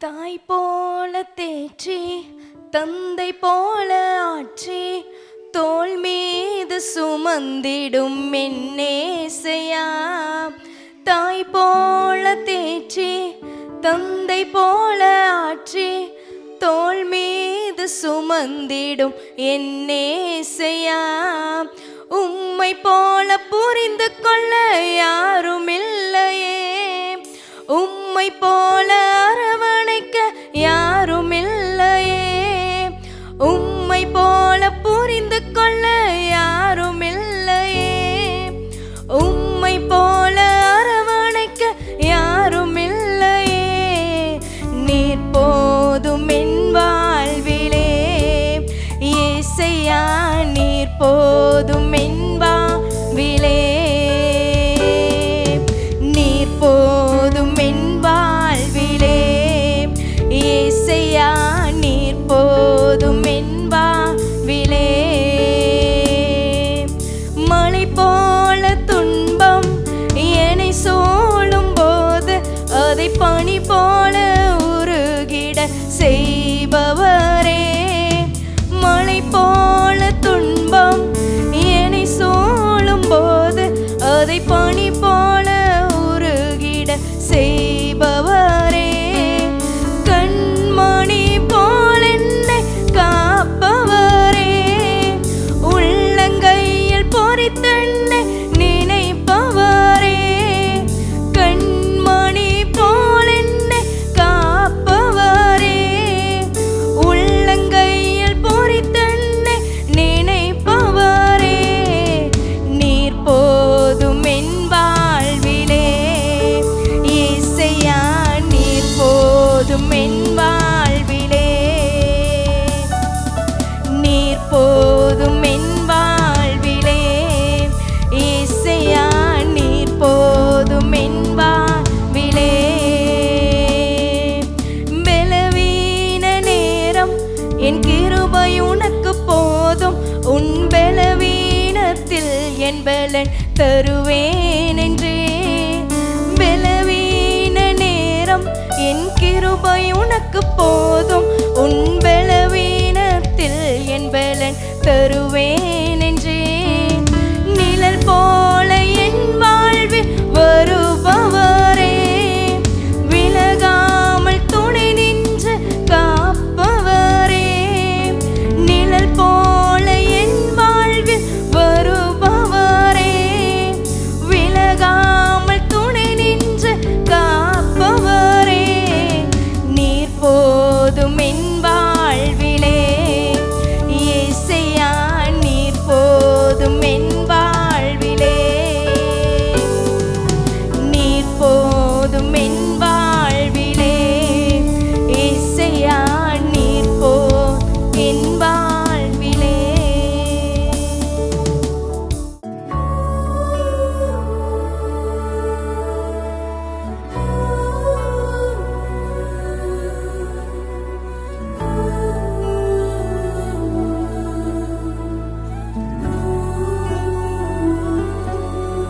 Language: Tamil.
தாய் போல தேற்றி தந்தை போல ஆற்றி தோல் மீது சுமந்திடும் என்னேசையா தாய் போல தேற்றி தந்தை போல ஆற்றி தோல் மீது சுமந்திடும் என்னேசையா உம்மை போல புரிந்து கொள்ள போல துன்பம் என்னை சோழும் போது அதை பணி போல உருகிட செய்பவரே. மழை போல துன்பம் என்னை சோழும் போது அதை பனி பலவீனத்தில் என் பலன் தருவேன் என்றே. பலவீன நேரம் என் கிருபை உனக்கு போதும். உன் பலவீனத்தில் என் பலன் தருவேன்.